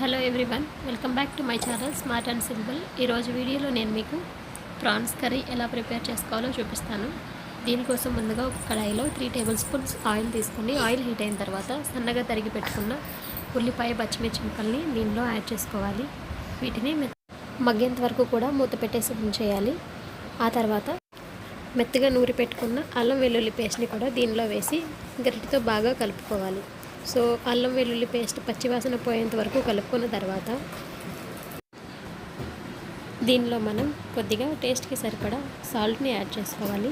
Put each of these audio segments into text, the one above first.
Hello everyone welcome back to my channel smart and simple. ఈరోజు వీడియోలో నేను మీకు ప్రాన్స్ కర్రీ ఎలా ప్రిపేర్ చేసుకోవాలో చూపిస్తాను. దీనికోసం ముందుగా ఒక కడాయిలో త్రీ టేబుల్ స్పూన్స్ ఆయిల్ తీసుకొని ఆయిల్ హీట్ అయిన తర్వాత సన్నగా తరిగి పెట్టుకున్న ఉల్లిపాయ పచ్చిమిర్చి ముక్కల్ని దీనిలో యాడ్ చేసుకోవాలి. వీటిని మగ్గేంత వరకు కూడా మూత పెట్టేసి ఉంచేయాలి. ఆ తర్వాత మెత్తగా నూరి పెట్టుకున్న అల్లం వెల్లుల్లి పేస్ట్ని కూడా దీనిలో వేసి గరిటితో బాగా కలుపుకోవాలి. సో అల్లం వెల్లుల్లి పేస్ట్ పచ్చివాసన పోయేంత వరకు కలుపుకున్న తర్వాత దీనిలో మనం కొద్దిగా టేస్ట్కి సరిపడా సాల్ట్ని యాడ్ చేసుకోవాలి.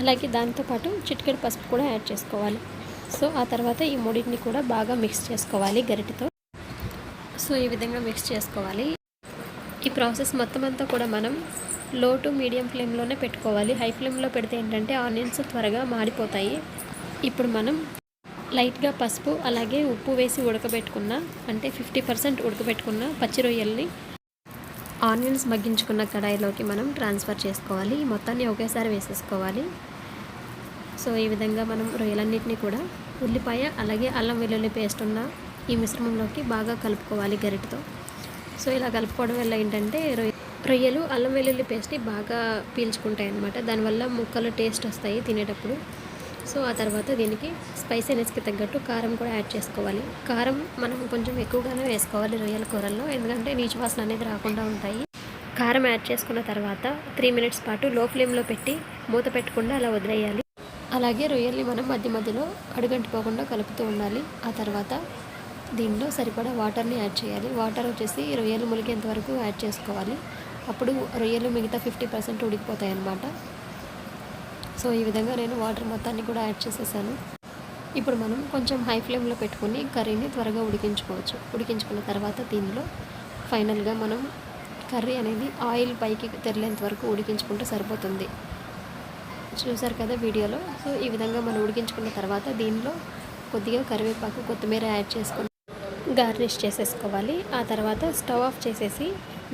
అలాగే దాంతోపాటు చిటికెడు పసుపు కూడా యాడ్ చేసుకోవాలి. సో ఆ తర్వాత ఈ మూడింటిని కూడా బాగా మిక్స్ చేసుకోవాలి గరిటితో. సో ఈ విధంగా మిక్స్ చేసుకోవాలి. ఈ ప్రాసెస్ మొత్తం అంతా కూడా మనం లో టు మీడియం ఫ్లేమ్లోనే పెట్టుకోవాలి. హై ఫ్లేమ్లో పెడితే ఏంటంటే ఆనియన్స్ త్వరగా మాడిపోతాయి. ఇప్పుడు మనం లైట్గా పసుపు అలాగే ఉప్పు వేసి ఉడకబెట్టుకున్న అంటే ఫిఫ్టీ పర్సెంట్ ఉడకబెట్టుకున్న పచ్చి రొయ్యల్ని ఆనియన్స్ మగ్గించుకున్న కడాయిలోకి మనం ట్రాన్స్ఫర్ చేసుకోవాలి. మొత్తాన్ని ఒకేసారి వేసేసుకోవాలి. సో ఈ విధంగా మనం రొయ్యలన్నిటిని కూడా ఉల్లిపాయ అలాగే అల్లం వెల్లుల్లి పేస్ట్ ఉన్న ఈ మిశ్రమంలోకి బాగా కలుపుకోవాలి గరిటతో. సో ఇలా కలుపుకోవడం వల్ల ఏంటంటే రొయ్య రొయ్యలు అల్లం వెల్లుల్లి పేస్ట్ని బాగా పీల్చుకుంటాయి అన్నమాట దానివల్ల ముక్కలు టేస్ట్ వస్తాయి తినేటప్పుడు. సో ఆ తర్వాత దీనికి స్పైసీనెస్కి తగ్గట్టు కారం కూడా యాడ్ చేసుకోవాలి. కారం మనం కొంచెం ఎక్కువగానే వేసుకోవాలి రొయ్యల కూరల్లో ఎందుకంటే నీచు వాసన అనేది రాకుండా ఉంటాయి. కారం యాడ్ చేసుకున్న తర్వాత త్రీ మినిట్స్ పాటు లో ఫ్లేమ్లో పెట్టి మూత పెట్టకుండా అలా వదిలేయాలి. అలాగే రొయ్యల్ని మనం మధ్య మధ్యలో అడుగంటిపోకుండా కలుపుతూ ఉండాలి. ఆ తర్వాత దీనిలో సరిపడా వాటర్ని యాడ్ చేయాలి. వాటర్ వచ్చేసి రొయ్యలు ములిగేంత వరకు యాడ్ చేసుకోవాలి. అప్పుడు రొయ్యలు మిగతా ఫిఫ్టీ పర్సెంట్ ఉడికిపోతాయి అన్నమాట సో ఈ విధంగా నేను వాటర్ మొత్తాన్ని కూడా యాడ్ చేసేసాను. ఇప్పుడు మనం కొంచెం హై ఫ్లేమ్లో పెట్టుకుని కర్రీని త్వరగా ఉడికించుకోవచ్చు. ఉడికించుకున్న తర్వాత దీనిలో ఫైనల్గా మనం కర్రీ అనేది ఆయిల్ పైకి తెరలేంత వరకు ఉడికించుకుంటే సరిపోతుంది. చూసారు కదా వీడియోలో? సో ఈ విధంగా మనం ఉడికించుకున్న తర్వాత దీనిలో కొద్దిగా కరివేపాకు కొత్తిమీర యాడ్ చేసుకుని గార్నిష్ చేసేసుకోవాలి. ఆ తర్వాత స్టవ్ ఆఫ్ చేసేసి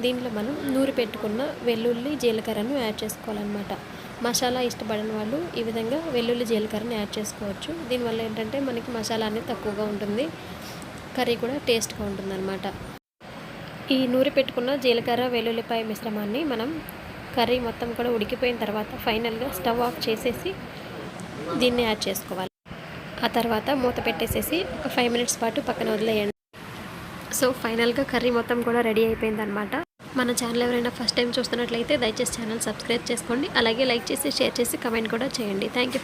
దీంట్లో మనం నూరి పెట్టుకున్న వెల్లుల్లి జీలకర్రను యాడ్ చేసుకోవాలన్నమాట. మసాలా ఇష్టపడిన వాళ్ళు ఈ విధంగా వెల్లుల్లి జీలకర్రని యాడ్ చేసుకోవచ్చు. దీనివల్ల ఏంటంటే మనకి మసాలా అనేది తక్కువగా ఉంటుంది. కర్రీ కూడా టేస్ట్గా ఉంటుందన్నమాట. ఈ నూరి పెట్టుకున్న జీలకర్ర వెల్లుల్లిపాయ మిశ్రమాన్ని మనం కర్రీ మొత్తం కూడా ఉడికిపోయిన తర్వాత ఫైనల్గా స్టవ్ ఆఫ్ చేసేసి దీన్ని యాడ్ చేసుకోవాలి. ఆ తర్వాత మూత పెట్టేసేసి ఒక ఫైవ్ మినిట్స్ పాటు పక్కన వదిలేయండి. సో ఫైనల్గా కర్రీ మొత్తం కూడా రెడీ అయిపోయిందనమాట మన ఛానల్ ఎవరైనా ఫస్ట్ టైం చూస్తున్నట్లయితే దయచేసి ఛానల్ సబ్స్క్రైబ్ చేసుకోండి. అలాగే లైక్ చేసి షేర్ చేసి కమెంట్ కూడా చేయండి. Thank you